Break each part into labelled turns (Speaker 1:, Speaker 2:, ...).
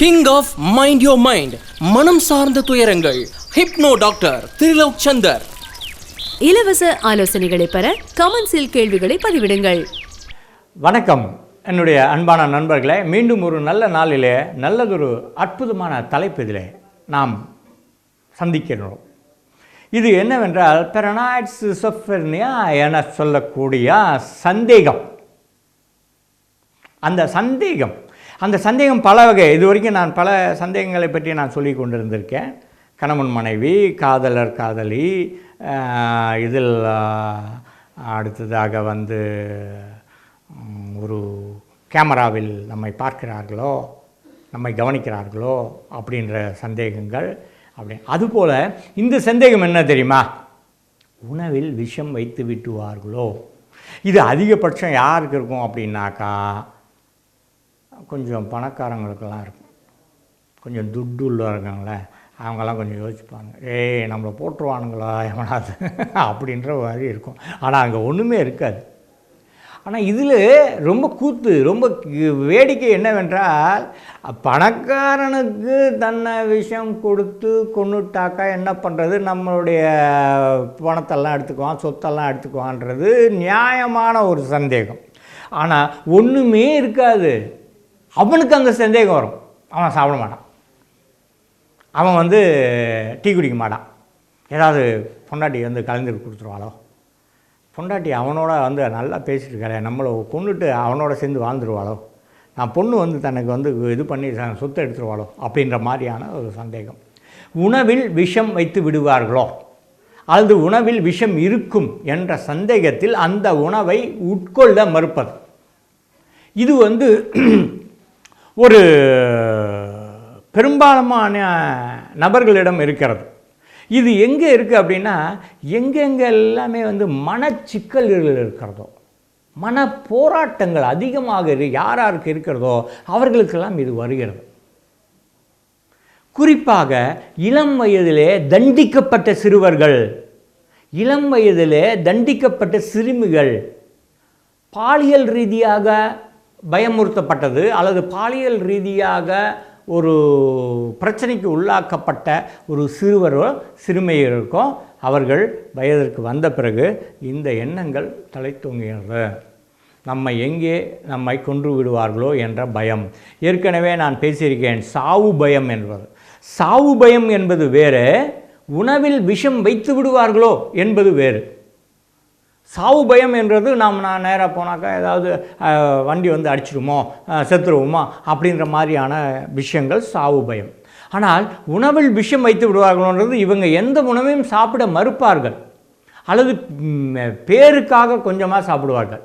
Speaker 1: King of mind your mind மனம் சார்ந்த துயரங்கள் ஹிப்னோ டாக்டர் திருலோக் சந்தர்
Speaker 2: இலவச ஆலோசனைகளை பெற கமெண்ட்ஸில் கேள்விகளை பதிவிடுங்கள்.
Speaker 3: வணக்கம். என்னுடைய அன்பான நண்பர்களே மீண்டும் ஒரு நல்ல நாளிலே நல்லதொரு அற்புதமான தலைப்பிதிலே நாம் சந்திக்கிறோம் இது என்னவென்றால் பெரனாய்ட்ஸ் சிசோஃபெர்னியா என சொல்லக்கூடிய சந்தேகம். அந்த சந்தேகம் அந்த சந்தேகம் பல வகை. இது வரைக்கும் நான் பல சந்தேகங்களை பற்றி நான் சொல்லி கொண்டிருந்திருக்கேன். கணவன் மனைவி காதலர் காதலி இதில் அடுத்ததாக வந்து ஒரு கேமராவில் நம்மை பார்க்கிறார்களோ நம்மை கவனிக்கிறார்களோ அப்படின்ற சந்தேகங்கள் அப்படி. அதுபோல் இந்த சந்தேகம் என்ன தெரியுமா? உணவில் விஷம் வைத்து விட்டுவார்களோ? இது அதிகபட்சம் யாருக்கு இருக்கும் அப்படின்னாக்கா கொஞ்சம் பணக்காரங்களுக்கெல்லாம் இருக்கும். கொஞ்சம் துட்டு உள்ளவர்கள அவங்கெல்லாம் கொஞ்சம் யோசிப்பாங்க. ஏய் நம்மளை போட்டுருவானுங்களா எவனாவது? அப்படின்ற மாதிரி இருக்கும். ஆனால் அங்கே ஒன்றுமே இருக்காது. ஆனால் இதில் ரொம்ப கூத்து ரொம்ப வேடிக்கை என்னவென்றால் பணக்காரனுக்கு தன்னை விஷம் கொடுத்து கொண்டுட்டாக்கா என்ன பண்ணுறது நம்மளுடைய பணத்தெல்லாம் எடுத்துக்குவான் சொத்தெல்லாம் எடுத்துக்குவான்றது நியாயமான ஒரு சந்தேகம். ஆனால் ஒன்றுமே இருக்காது. அவனுக்கு அந்த சந்தேகம் வரும். அவன் சாப்பிட மாட்டான். அவன் வந்து டீ குடிக்க மாட்டான். ஏதாவது பொண்டாட்டி வந்து கலந்து கொடுத்துருவாளோ? பொண்டாட்டி அவனோட வந்து நல்லா பேசிட்டு இருக்காளே நம்மளை கொண்டுட்டு அவனோட சேர்ந்து வாழ்ந்துருவாளோ? நான் பொண்ணு வந்து தனக்கு வந்து இது பண்ணி த- சொத்தை எடுத்துருவாளோ? அப்படின்ற மாதிரியான ஒரு சந்தேகம். உணவில் விஷம் வைத்து விடுவார்களோ? அல்லது உணவில் விஷம் இருக்கும் என்ற சந்தேகத்தில் அந்த உணவை உட்கொள்ள மறுப்பது. இது வந்து ஒரு பெரும்பாலான நபர்களிடம் இருக்கிறது. இது எங்கே இருக்குது அப்படின்னா எங்கெங்கே எல்லாமே வந்து மனச்சிக்கல்கள் இருக்கிறதோ மன போராட்டங்கள் அதிகமாக இரு யார் யாருக்கு இருக்கிறதோ அவர்களுக்கெல்லாம் இது வருகிறது. குறிப்பாக இளம் வயதிலே தண்டிக்கப்பட்ட சிறுவர்கள் இளம் வயதிலே தண்டிக்கப்பட்ட சிறுமிகள் பாலியல் ரீதியாக பயமுறுத்தப்பட்டது அல்லது பாலியல் ரீதியாக ஒரு பிரச்சனைக்கு உள்ளாக்கப்பட்ட ஒரு சிறுவரோ சிறுமியருக்கோ அவர்கள் வயதிற்கு வந்த பிறகு இந்த எண்ணங்கள் தலை தூங்குகிறது நம்மை எங்கே நம்மை கொன்று விடுவார்களோ என்ற பயம். ஏற்கனவே நான் பேசியிருக்கேன் சாவு பயம் என்பது. சாவு பயம் என்பது வேறு உணவில் விஷம் வைத்து விடுவார்களோ என்பது வேறு. சாவு பயம் என்றது நாம் நான் நேராக போனாக்கா ஏதாவது வண்டி வந்து அடிச்சிடுமோ செத்துருவோமா அப்படின்ற மாதிரியான விஷயங்கள் சாவு பயம். ஆனால் உணவில் விஷம் வைத்து விடுவார்களோன்றது இவங்க எந்த உணவையும் சாப்பிட மறுப்பார்கள். அல்லது பேருக்காக கொஞ்சமாக சாப்பிடுவார்கள்.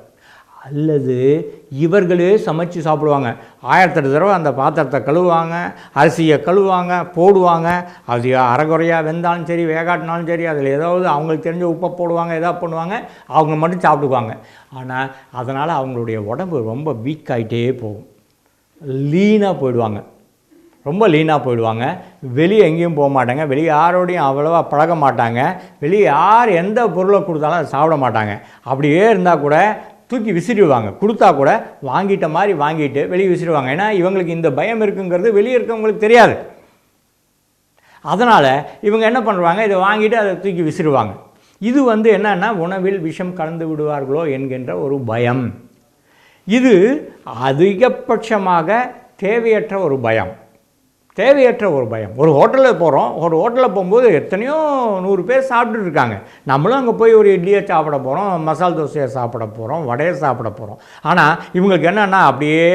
Speaker 3: அல்லது இவர்களே சமைச்சு சாப்பிடுவாங்க. ஆயிரத்தெட்டு தடவை அந்த பாத்திரத்தை கழுவுவாங்க அரிசியை கழுவுவாங்க போடுவாங்க. அது அரைகுறையாக வெந்தாலும் சரி வேகாட்டினாலும் சரி அதில் ஏதாவது அவங்களுக்கு தெரிஞ்ச உப்பை போடுவாங்க எதாவது பண்ணுவாங்க அவங்க மட்டும் சாப்பிடுவாங்க ஆனால் அதனால் அவங்களுடைய உடம்பு ரொம்ப வீக் ஆகிட்டே போகும். லீனாக போயிடுவாங்க. ரொம்ப லீனாக போயிடுவாங்க. வெளியே எங்கேயும் போக மாட்டாங்க. வெளியே யாரோடையும் அவ்வளோவா பழக மாட்டாங்க. வெளியே யார் எந்த பொருளை கொடுத்தாலும் அதை சாப்பிட மாட்டாங்க. அப்படியே இருந்தால் கூட தூக்கி விசிறிடுவாங்க. கொடுத்தா கூட வாங்கிட்ட மாதிரி வாங்கிட்டு வெளியே விசிறிடுவாங்க. ஏன்னா இவங்களுக்கு இந்த பயம் இருக்குங்கிறது வெளியே இருக்கவங்களுக்கு தெரியாது. அதனால் இவங்க என்ன பண்ணுவாங்க? இதை வாங்கிட்டு அதை தூக்கி விசிறுவாங்க. இது வந்து என்னென்னா உணவில் விஷம் கலந்து விடுவார்களோ என்கின்ற ஒரு பயம். இது அதிகபட்சமாக தேவையற்ற ஒரு பயம். தேவையற்ற ஒரு பயம். ஒரு ஹோட்டலில் போகிறோம் ஒரு ஹோட்டலில் போகும்போது எத்தனையோ நூறு பேர் சாப்பிட்டுட்டு இருக்காங்க. நம்மளும் அங்கே போய் ஒரு இட்லியை சாப்பிட போகிறோம் மசால் தோசையை சாப்பிட போகிறோம் வடையை சாப்பிட போகிறோம் ஆனால் இவங்களுக்கு என்னென்னா அப்படியே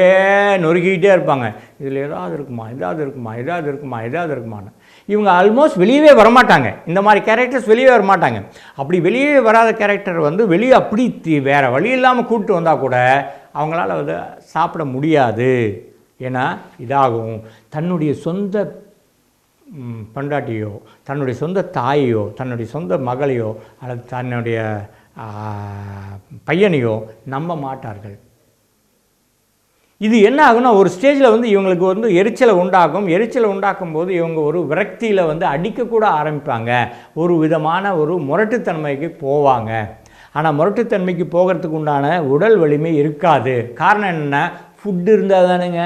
Speaker 3: நொறுக்கிக்கிட்டே இருப்பாங்க. இதில் ஏதாவது இருக்குமா ஏதாவது இருக்குமா ஏதாவது இருக்குமா ஏதாவது இருக்குமான்னு. இவங்க ஆல்மோஸ்ட் வெளியவே வரமாட்டாங்க. இந்த மாதிரி கேரக்டர்ஸ் வெளியே வரமாட்டாங்க. அப்படி வெளியே வராத கேரக்டர் வந்து வெளியே அப்படி வேறு வழி இல்லாமல் கூப்பிட்டு வந்தால் கூட அவங்களால வந்து சாப்பிட முடியாது. ஏன்னா இதாகும். தன்னுடைய சொந்த பண்டாட்டியோ தன்னுடைய சொந்த தாயையோ தன்னுடைய சொந்த மகளையோ அல்லது தன்னுடைய பையனையோ நம்ப மாட்டார்கள். இது என்ன ஆகும்னா ஒரு ஸ்டேஜில் வந்து இவங்களுக்கு வந்து எரிச்சலை உண்டாகும். எரிச்சலை உண்டாக்கும் போது இவங்க ஒரு விரக்தியில் வந்து அடிக்கக்கூட ஆரம்பிப்பாங்க. ஒரு விதமான ஒரு முரட்டுத்தன்மைக்கு போவாங்க. ஆனால் முரட்டுத்தன்மைக்கு போகிறதுக்கு உண்டான உடல் வலிமை இருக்காது. காரணம் என்ன ஃபுட்டு இருந்தால் தானுங்க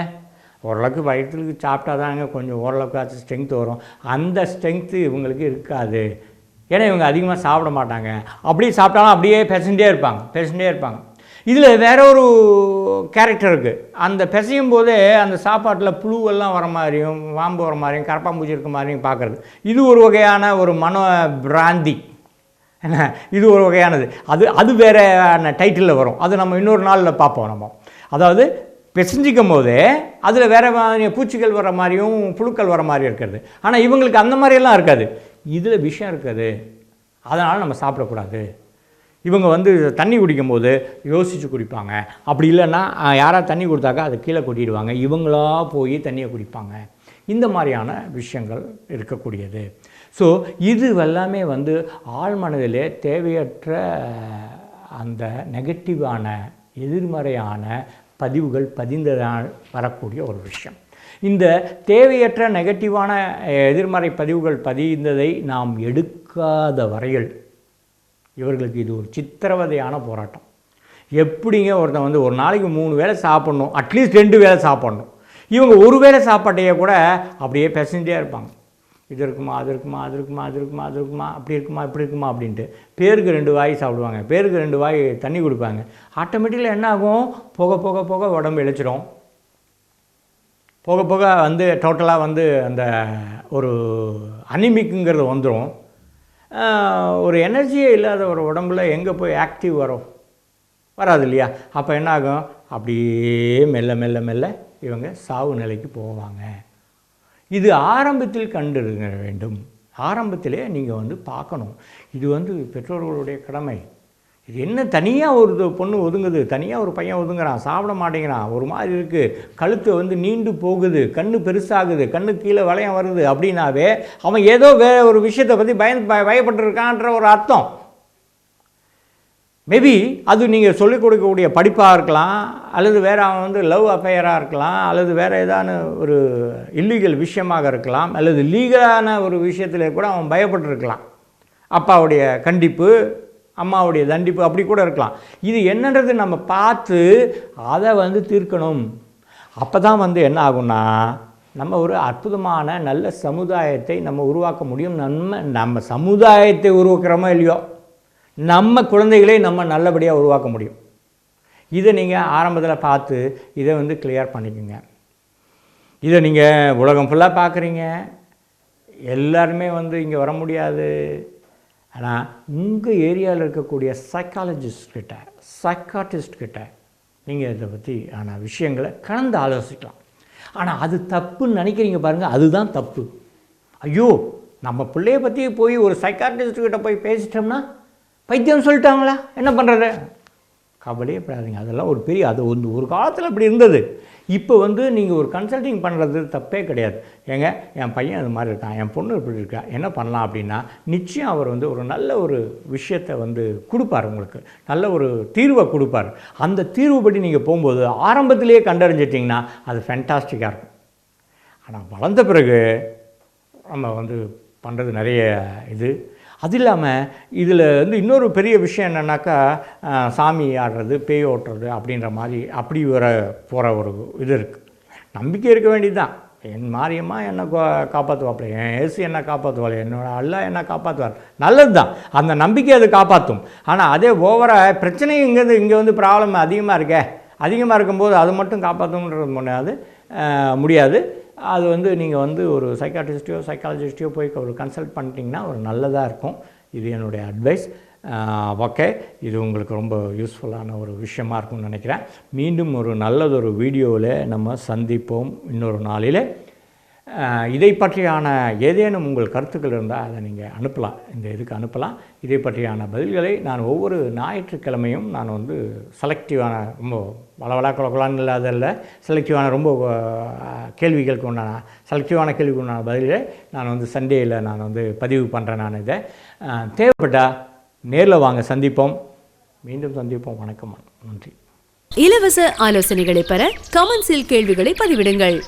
Speaker 3: ஓரளவுக்கு வயிற்றுக்கு சாப்பிட்டா தாங்க கொஞ்சம் ஓரளவுக்கு ஸ்ட்ரென்த் வரும். அந்த ஸ்ட்ரென்த்து இவங்களுக்கு இருக்காது. ஏன்னா இவங்க அதிகமாக சாப்பிட மாட்டாங்க. அப்படியே சாப்பிட்டாலும் அப்படியே பெசண்டே இருப்பாங்க பெசண்டே இருப்பாங்க. இதில் வேற ஒரு கேரக்டர் இருக்குது அந்த பிசையும் போதே அந்த சாப்பாட்டில் புழுவெல்லாம் வர மாதிரியும் வாம்பு வர மாதிரியும் கரப்பாம்பூச்சி இருக்க மாதிரியும் பார்க்குறது. இது ஒரு வகையான ஒரு மன பிராந்தி. என்ன? இது ஒரு வகையானது. அது அது வேற டைட்டிலில் வரும். அது நம்ம இன்னொரு நாளில் பார்ப்போம் நம்ம. அதாவது பிசைஞ்சிக்கும் போது அதில் வேறு மாதிரி பூச்சிகள் வர மாதிரியும் புழுக்கள் வர மாதிரி இருக்கிறது. ஆனால் இவங்களுக்கு அந்த மாதிரியெல்லாம் இருக்காது. இதில் விஷயம் இருக்காது. அதனால் நம்ம சாப்பிடக்கூடாது. இவங்க வந்து தண்ணி குடிக்கும்போது யோசித்து குடிப்பாங்க. அப்படி இல்லைன்னா யாராவது தண்ணி கொடுத்தாக்கா அதை கீழே கொட்டிடுவாங்க. இவங்களா போய் தண்ணியை குடிப்பாங்க. இந்த மாதிரியான விஷயங்கள் இருக்கக்கூடியது. ஸோ இது எல்லாமே வந்து ஆழ்மனதிலே தேவையற்ற அந்த நெகட்டிவான எதிர்மறையான பதிவுகள் பதிந்ததால் வரக்கூடிய ஒரு விஷயம். இந்த தேவையற்ற நெகட்டிவான எதிர்மறை பதிவுகள் பதிந்ததை நாம் எடுக்காத வரையில் இவர்களுக்கு இது ஒரு சித்திரவதையான போராட்டம். எப்படிங்க ஒருத்தன் வந்து ஒரு நாளைக்கு மூணு வேளை சாப்பிட்ணும் அட்லீஸ்ட் ரெண்டு வேளை சாப்பிட்ணும். இவங்க ஒரு வேளை சாப்பாட்டையே கூட அப்படியே பெசஞ்சியாக இருப்பாங்க. இது இருக்குமா அது இருக்குமா அது இருக்குமா அது இருக்குமா அது இருக்குமா அப்படி இருக்குமா இப்படி இருக்குமா அப்படின்ட்டு. பேருக்கு ரெண்டு வாய் சாப்பிடுவாங்க. பேருக்கு ரெண்டு வாய் தண்ணி கொடுப்பாங்க. ஆட்டோமேட்டிக்கில் என்ன ஆகும்? போக போக போக உடம்பு இழைச்சிரும். போக போக வந்து டோட்டலாக வந்து அந்த ஒரு அனிமிக்குங்கிறது வந்துடும் ஒரு எனர்ஜியே இல்லாத ஒரு உடம்புல எங்கே போய் ஆக்டிவ் வரும்? வராது இல்லையா? அப்போ என்ன ஆகும்? அப்படியே மெல்ல மெல்ல மெல்ல இவங்க சாவு நிலைக்கு போவாங்க. இது ஆரம்பத்தில் கண்டிருக்க வேண்டும். ஆரம்பத்திலே நீங்கள் வந்து பார்க்கணும். இது வந்து பெற்றோர்களுடைய கடமை. இது என்ன தனியாக ஒரு பொண்ணு ஒதுங்குது? தனியாக ஒரு பையன் ஒதுங்குறான் சாப்பிட மாட்டேங்கிறான். ஒரு மாதிரி இருக்குது கழுத்து வந்து நீண்டு போகுது கண்ணு பெருசாகுது கண்ணு கீழே வளையம் வருது அப்படின்னாவே அவன் ஏதோ வேற ஒரு விஷயத்தை பற்றி பயந்து பய பயப்பட்டுருக்கான்ற ஒரு அர்த்தம். மேபி அது நீங்கள் சொல்லிக் கொடுக்கக்கூடிய படிப்பாக இருக்கலாம் அல்லது வேறு அவன் வந்து லவ் அஃபையராக இருக்கலாம் அல்லது வேறு ஏதான ஒரு இல்லீகல் விஷயமாக இருக்கலாம் அல்லது லீகலான ஒரு விஷயத்தில் கூட அவன் பயப்பட்டுருக்கலாம். அப்பாவுடைய கண்டிப்பு அம்மாவுடைய தண்டிப்பு அப்படி கூட இருக்கலாம். இது என்னன்றது நம்ம பார்த்து அதை வந்து தீர்க்கணும். அப்போ தான் வந்து என்ன ஆகும்னா நம்ம ஒரு அற்புதமான நல்ல சமுதாயத்தை நம்ம உருவாக்க முடியும். நம்ம நம்ம சமுதாயத்தை உருவாக்குறோமோ இல்லையோ? நம்ம குழந்தைகளை நம்ம நல்லபடியாக உருவாக்க முடியும். இதை நீங்கள் ஆரம்பத்தில் பார்த்து இதை வந்து கிளியர் பண்ணிக்கோங்க. இதை நீங்கள் உலகம் ஃபுல்லாக பார்க்குறீங்க. எல்லாருமே வந்து இங்கே வர முடியாது. ஆனால் உங்கள் ஏரியாவில் இருக்கக்கூடிய சைக்காலஜிஸ்ட் சைக்காட்டிஸ்ட்கிட்ட சைக்காட்டிஸ்ட் நீங்கள் இதை பற்றி ஆன விஷயங்களை கலந்து ஆலோசிக்கலாம். ஆனால் அது தப்புன்னு நினைக்கிறீங்க பாருங்கள் அதுதான் தப்பு. ஐயோ நம்ம பிள்ளைய பற்றி போய் ஒரு சைக்காட்டிஸ்ட்கிட்ட போய் பேசிட்டோம்னா பைத்தியம் சொல்லிட்டாங்களா? என்ன பண்ணுறது கவலையே படாதீங்க அதெல்லாம் ஒரு பெரிய அது வந்து ஒரு காலத்தில் அப்படி இருந்தது. இப்போ வந்து நீங்கள் ஒரு கன்சல்டிங் பண்ணுறது தப்பே கிடையாது. ஏங்க என் பையன் அது மாதிரி இருக்கான் என் பொண்ணு இப்படி இருக்கா என்ன பண்ணலாம் அப்படின்னா நிச்சயம் அவர் வந்து ஒரு நல்ல ஒரு விஷயத்தை வந்து கொடுப்பார் உங்களுக்கு. நல்ல ஒரு தீர்வை கொடுப்பார். அந்த தீர்வுபடி நீங்கள் போகும்போது ஆரம்பத்திலேயே கண்டறிஞ்சிட்டிங்கன்னா அது ஃபென்டாஸ்டிக்காக இருக்கும். ஆனால் வளர்ந்த பிறகு நம்ம வந்து பண்ணுறது நிறைய இது. அது இல்லாமல் இதில் வந்து இன்னொரு பெரிய விஷயம் என்னென்னாக்கா சாமி ஆடுறது பேய் ஓட்டுறது அப்படின்ற மாதிரி அப்படி வர போகிற ஒரு இது இருக்குது நம்பிக்கை இருக்க வேண்டியது தான் என் மாரியம்மா என்னை காப்பாற்றுவாப்பில் என் ஏசு என்ன காப்பாற்றுவாள் என்னோட அல்லா என்ன காப்பாற்றுவார் நல்லது தான் அந்த நம்பிக்கை அது காப்பாற்றும் ஆனால் அதே ஓவராக பிரச்சனையும் இங்கேருந்து இங்கே வந்து ப்ராப்ளம் அதிகமாக இருக்கே. அதிகமாக இருக்கும்போது அது மட்டும் காப்பாற்றணுன்றது முடியாது. முடியாது. அது வந்து நீங்கள் வந்து ஒரு சைக்காட்டிஸ்ட்டையோ சைக்காலஜிஸ்ட்டையோ போய் ஒரு கன்சல்ட் பண்ணிட்டீங்கன்னா ஒரு நல்லதாக இருக்கும். இது என்னுடைய அட்வைஸ் ஓகே இது உங்களுக்கு ரொம்ப யூஸ்ஃபுல்லான ஒரு விஷயமா இருக்கும்னு நினைக்கிறேன். மீண்டும் ஒரு நல்லதொரு வீடியோவில் நம்ம சந்திப்போம். இன்னொரு நாளில் இதை பற்றியான ஏதேனும் உங்கள் கருத்துக்கள் இருந்தால் அதை நீங்கள் அனுப்பலாம். இந்த இதுக்கு அனுப்பலாம். இதை பற்றியான பதில்களை நான் ஒவ்வொரு ஞாயிற்றுக்கிழமையும் நான் வந்து செலக்டிவான ரொம்ப வளவலா குலகுலான்னு இல்லாதல்ல செலக்டிவான ரொம்ப கேள்விகளுக்கு உண்டான செலக்டிவான கேள்விக்கு உண்டான பதில்களை நான் வந்து சண்டேயில் நான் வந்து பதிவு பண்ணுறேன் நான் இதை. தேவைப்பட்டால் நேரில் வாங்க. சந்திப்போம். மீண்டும் சந்திப்போம். வணக்கம். நன்றி.
Speaker 2: இலவச ஆலோசனைகளை பெற கமெண்ட்ஸில் கேள்விகளை பதிவிடுங்கள்.